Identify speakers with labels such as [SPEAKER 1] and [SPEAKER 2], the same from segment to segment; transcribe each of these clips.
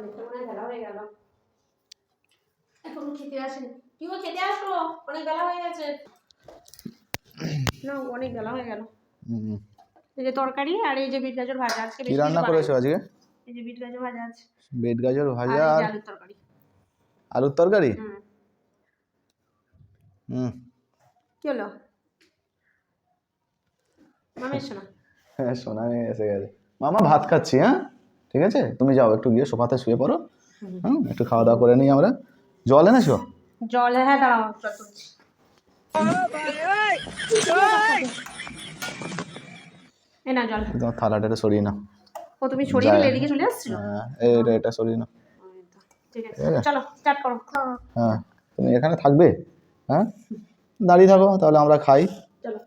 [SPEAKER 1] অনেকটা মনে বেলা হয়ে গেল? এখনও খেতে আসেনি। গো খেতে আসো অনেক বেলা হয়ে গেছে। না অনেক বেলা হয়ে গেল। এই যে তরকারি আর এই যে বিট গাজর ভাজা আজকে
[SPEAKER 2] কি রান্না করেছ আজকে?
[SPEAKER 1] এই যে বিট গাজর ভাজা আছে।
[SPEAKER 2] বেড গাজর ভাজা আর
[SPEAKER 1] আলুর তরকারি।
[SPEAKER 2] আলুর তরকারি?
[SPEAKER 1] হুম। কি হলো? মামা এসো না।
[SPEAKER 2] হ্যাঁ সোনা নিয়ে এসে গেছে। মামা ভাত খাচ্ছি হ্যাঁ? ঠিক আছে? তুমি যাও একটু গিয়ে সোফাতে শুয়ে পড়ো। হুম। একটু খাওয়া দাওয়া করে নিই আমরা। জল এনেছো?
[SPEAKER 1] জল হ্যাঁ দাঁড়াও তুলছি। না জল।
[SPEAKER 2] তোমার থালাটা সরিয়ে নাও।
[SPEAKER 1] ও তুমি সরিয়ে দিলে এদিকে চলে আসছিল?
[SPEAKER 2] হ্যাঁ এটা এটা সরিয়ে নাও।
[SPEAKER 1] ঠিক আছে চলো স্টার্ট করো।
[SPEAKER 2] হ্যাঁ তুমি এখানে থাকবে? হ্যাঁ? দাঁড়িয়ে থাকো তাহলে আমরা খাই।
[SPEAKER 1] চলো।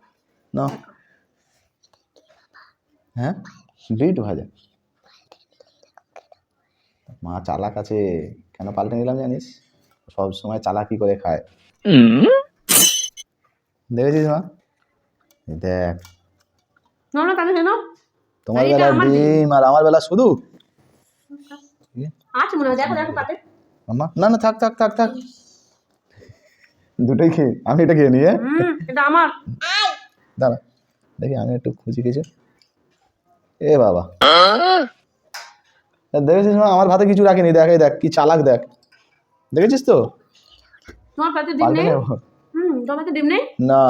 [SPEAKER 2] নাও। হ্যাঁ? বিট ভাজা। মা চালাক আছে কেন পাল্টে নিলাম জানিস? সব সময় চালাকি করে খায়। দেখেছিস মা? দেখ।
[SPEAKER 1] না না তাহলে কেন
[SPEAKER 2] তোমার বেলা
[SPEAKER 1] ডিম।
[SPEAKER 2] আর আমার বেলা শুধু?
[SPEAKER 1] আছে মনে হয় দেখো দেখো পাতে
[SPEAKER 2] মামা না না থাক থাক থাক থাক। দুটোই খেয়ে আমি এটা খেয়ে নিয়ে
[SPEAKER 1] হুম এটা আমার।
[SPEAKER 2] দাঁড়া দেখি আমি একটু খুঁজি কিছু এ বাবা। দেখেছিস মা? আমার ভাতে কিছু রাখিনি দেখাই দেখ কি চালাক দেখ। দেখেছিস তো?
[SPEAKER 1] তোমার পাতে ডিম নেই? হুম তোমার পাতে ডিম নেই?
[SPEAKER 2] না।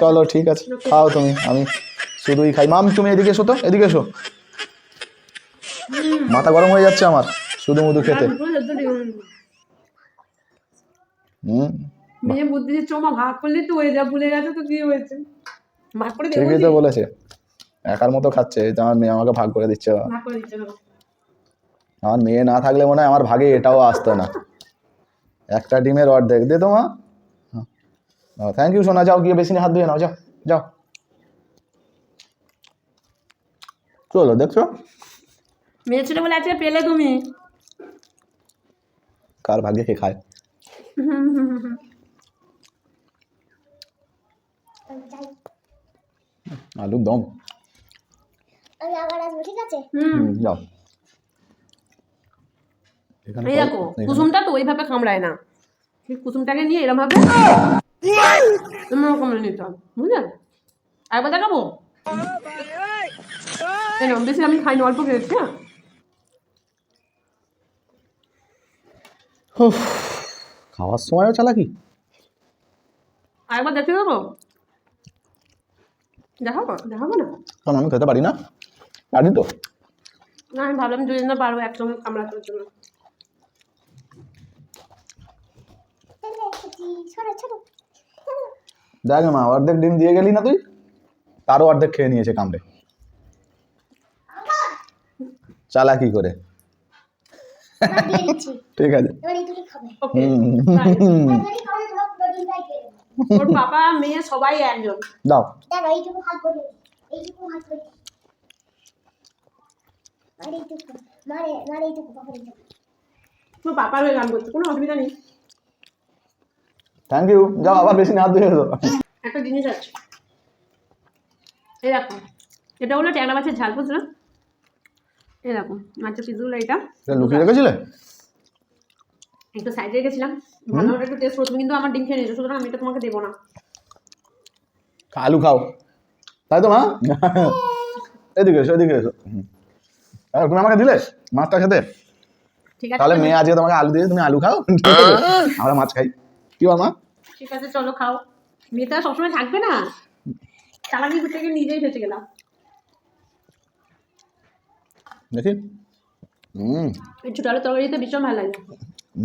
[SPEAKER 2] চলো ঠিক আছে। খাও তুমি আমি শুধুই খাই। মাম তুমি এদিকে এসো তো এদিকে এসো। মাথা গরম হয়ে যাচ্ছে আমার শুধু মধু খেতে। হুম।
[SPEAKER 1] মেয়ে বুদ্ধি দিচ্ছে ওমা ভাগ করলে তো হয়ে যা ভুলে গেছে তো কি হয়েছে? ভাগ করে
[SPEAKER 2] ঠিকই তো বলেছে। একার মতো খাচ্ছে তো আমার মেয়ে আমাকে ভাগ করে দিচ্ছে।
[SPEAKER 1] ভাগ
[SPEAKER 2] আমার মেয়ে না থাকলে মনে হয় আমার ভাগে এটাও আসতো না। একটা ডিমের অর্ধেক। দে তো মা। থ্যাংক ইউ সোনা। যাও গিয়ে বেশি হাত ধুয়ে নাও। যাও যাও। চলো দেখছ?
[SPEAKER 1] মেয়ে ছিল বলে আজকে পেলে তুমি।
[SPEAKER 2] কার ভাগ্যে কে খায়? আলুর দম।
[SPEAKER 3] আমি আবার আসব ঠিক আছে?
[SPEAKER 1] হুম।
[SPEAKER 2] যাও।
[SPEAKER 1] এই দেখো কুসুমটা তো ওইভাবে কামড়ায় না। সেই কুসুমটাকে নিয়ে এরকম ভাবে এরকম নিতে হবে বুঝলেন একবার দেখাবো? এই নাও, বেশি আমি খাইনি অল্প খেয়েছি হ্যাঁ?
[SPEAKER 2] খাওয়ার সময়ও চালাকি।
[SPEAKER 1] আরেকবার দেখে দেবো? দেখাবো দেখাবো না?
[SPEAKER 2] কারণ আমি খেতে পারি না। পারি তো?
[SPEAKER 1] না আমি ভাবলাম দুজন না পারব কামড়াতে জন্য
[SPEAKER 2] দেখ মা অর্ধেক ডিম দিয়ে গেলি না তুই? তারও অর্ধেক খেয়ে নিয়েছে কামড়ে। চালাকি করে? ঠিক আছে।
[SPEAKER 1] ওর বাবা মেয়ে সবাই একজন।
[SPEAKER 2] দাও।
[SPEAKER 3] এইটুকু ভাগ করে এইটুকু ভাগ করে দিই। আর এইটুকু মারে মারে এইটুকু পাপা এইটুকু
[SPEAKER 1] তোর পাপার হয়ে গান করছে কোনো অসুবিধা নেই
[SPEAKER 2] থ্যাংক ইউ যাও আবার বেশি না ধুয়ে এসো
[SPEAKER 1] একটা জিনিস আছে। এই এটা হলো ট্যাংরা মাছের ঝাল বুঝলো? এই মাছের পিসগুলো এটা।
[SPEAKER 2] এটা লুকিয়ে রেখেছিলে?
[SPEAKER 1] একটু সাইডে রেখেছিলাম। ভালো একটু টেস্ট কিন্তু আমার ডিম খেয়ে নিয়েছো সুতরাং আমি এটা তোমাকে দেবো না।
[SPEAKER 2] আলু খাও। তাই তো মা? এদিকে এসো এদিকে এসো। তুমি আমাকে দিলে? মাছটা খেতে?
[SPEAKER 1] ঠিক আছে
[SPEAKER 2] তাহলে মেয়ে আজকে তোমাকে আলু দিয়ে তুমি আলু খাও? আমরা মাছ খাই। কি মা?
[SPEAKER 1] ঠিক আছে চলো খাও। মেয়েটা সবসময় থাকবে না? চালাকি করতে গিয়ে নিজেই ফেসে গেলাম।
[SPEAKER 2] দেখি। হুম
[SPEAKER 1] এই তরকারিতে ভীষণ ভালো লাগে।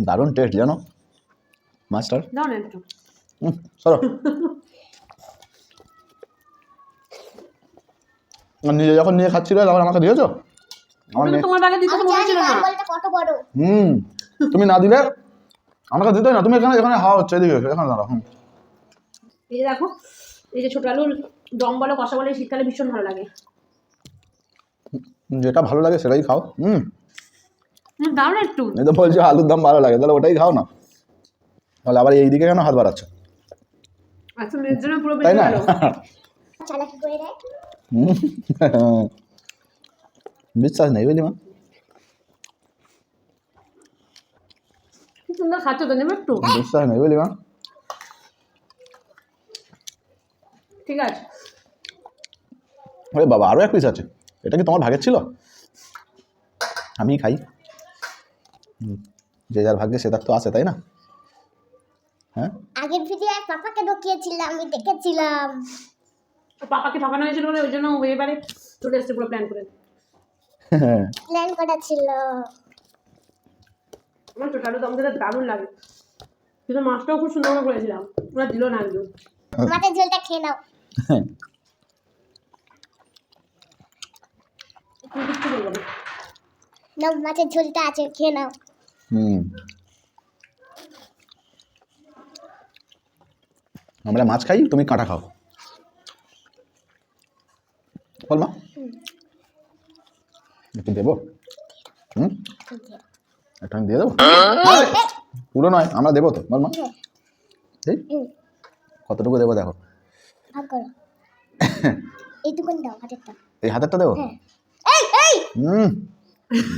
[SPEAKER 2] দারুণ টেস্ট জানো? মাছটার।
[SPEAKER 1] দাও না একটু।
[SPEAKER 2] হুম চলো নিজে যখন নিয়ে খাচ্ছিলে তখন আমাকে দিয়েছ?
[SPEAKER 1] তো
[SPEAKER 2] মেয়ে
[SPEAKER 1] তোমার বাগে দিতে তো
[SPEAKER 3] আমি জানি
[SPEAKER 1] ছিল না
[SPEAKER 3] কত বড়।
[SPEAKER 2] হুম তুমি না দিলে আমাকে দিতে না তুমি এখানে এখানে হাওয়া হচ্ছে এদিকে এখানে দাঁড়াও হুম।
[SPEAKER 1] এই যে দেখো এই যে ছোটো আলুর দম বলো কষা বলে শীতকালে ভীষণ ভালো লাগে।
[SPEAKER 2] যেটা ভালো লাগে সেটাই খাও হুম।
[SPEAKER 1] দাও না একটু।
[SPEAKER 2] এই তো বলছো আলুর দাম ভালো লাগে তাহলে ওটাই খাও না। তাহলে আবার এই দিকে কেন হাত বাড়াচ্ছ?
[SPEAKER 1] আচ্ছা জন্য পুরো
[SPEAKER 2] তাই না?
[SPEAKER 3] চালাকি করে দেয়।
[SPEAKER 2] হুম। বিশ্বাস নেই বুঝলি মা
[SPEAKER 1] সুন্দর খাচ্ছ তো নেবে একটু
[SPEAKER 2] বিশ্বাস নেই বুঝলি মা
[SPEAKER 1] ঠিক আছে
[SPEAKER 2] আরে বাবা আরও এক পিস আছে এটা কি তোমার ভাগের ছিল আমি খাই হুম, যে যার ভাগ্যে সে তার তো আছে তাই না হ্যাঁ
[SPEAKER 3] আগের ভিডিও এক পাপাকে ঢুকিয়েছিলাম আমি দেখেছিলাম
[SPEAKER 1] তো পাপাকে ঠকানো হয়েছিল বলে ওই জন্য এবারে চলে এসছে পুরো প্ল্যান করে
[SPEAKER 3] প্ল্যান করা ছিল?
[SPEAKER 1] আমার দারুণ লাগে। কিন্তু মাছটাও খুব সুন্দর করে করেছিলাম। ওরা দিল না একদম।
[SPEAKER 3] মাছের ঝোলটা খেয়ে নাও।
[SPEAKER 1] না
[SPEAKER 3] মাছের ঝোলটা আছে খেয়ে নাও।
[SPEAKER 2] হুম। আমরা মাছ খাই তুমি কাঁটা খাও। বল মা। একটু দেবো? হুম? একটু আমি দিয়ে দেবো? পুরো নয় আমরা দেবো তো বল মা। এই কতটুকু দেবো দেখো? এই হাতেরটা দেবো?
[SPEAKER 3] হ্যাঁ। এই এই!
[SPEAKER 2] হুম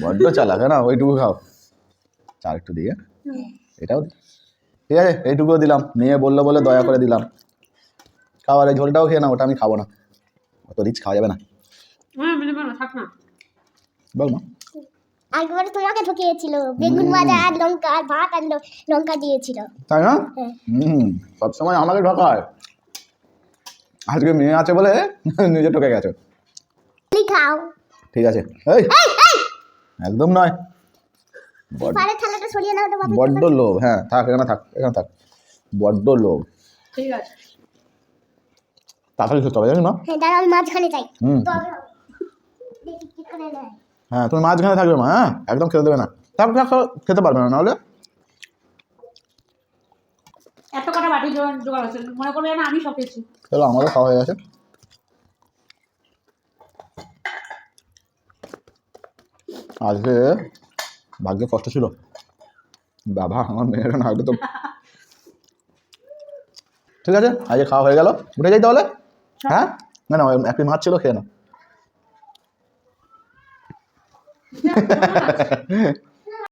[SPEAKER 2] বড্ড চালাক হ্যাঁ না? ওইটুকু খাও। চার একটু দিয়ে। এটাও ঠিক আছে এইটুকুও দিলাম। মেয়ে বলল বলে দয়া করে দিলাম। খাবার এই ঝোলটাও খেয়ে না ওটা আমি খাব না। অত রিচ খাওয়া যাবে না।
[SPEAKER 1] হ্যাঁ মেনে না থাক না।
[SPEAKER 2] বল মা।
[SPEAKER 3] একবার তোমাকে ঠকিয়েছিল বেগুন ভাজা আর লঙ্কা আর ভাত আর লঙ্কা দিয়েছিল।
[SPEAKER 2] তাই না?
[SPEAKER 3] হ্যাঁ।
[SPEAKER 2] হুম সবসময় আমাকে ঠকায় আজকে মেয়ে আছে বলে নিজে ঠকে গেছে।
[SPEAKER 3] খাও।
[SPEAKER 2] ঠিক আছে। এই একদম নয়। বড্ড
[SPEAKER 3] পারে থালাটা সরিয়ে নাও তো বাবা
[SPEAKER 2] বড্ড লোভ। হ্যাঁ থাক এখানে থাক এখানে থাক। বড্ড লোভ।
[SPEAKER 1] ঠিক আছে।
[SPEAKER 2] তাড়াতাড়ি খেতে হবে জানি না
[SPEAKER 3] হ্যাঁ দাঁড়াও আমি মাঝখানে যাই।
[SPEAKER 2] হুম।
[SPEAKER 3] তবে দেখি কি করে নেয়।
[SPEAKER 2] হ্যাঁ তুমি মাঝখানে থাকবে মা হ্যাঁ একদম খেতে দেবে না। থাক খেতে পারবে না নাহলে
[SPEAKER 1] এত কটা বাটি জোগাড় জোগাড় আছে মনে করবে না আমি সব খেয়েছি
[SPEAKER 2] চলো আমারও খাওয়া হয়ে গেছে। আজকে ভাগ্যে কষ্ট ছিল। বাবা আমার মেয়ের না তো ঠিক আছে আজকে খাওয়া হয়ে গেল। উঠে যাই তাহলে? হ্যাঁ। না না একটি মাছ ছিল খেয়ে না Yeah, why not?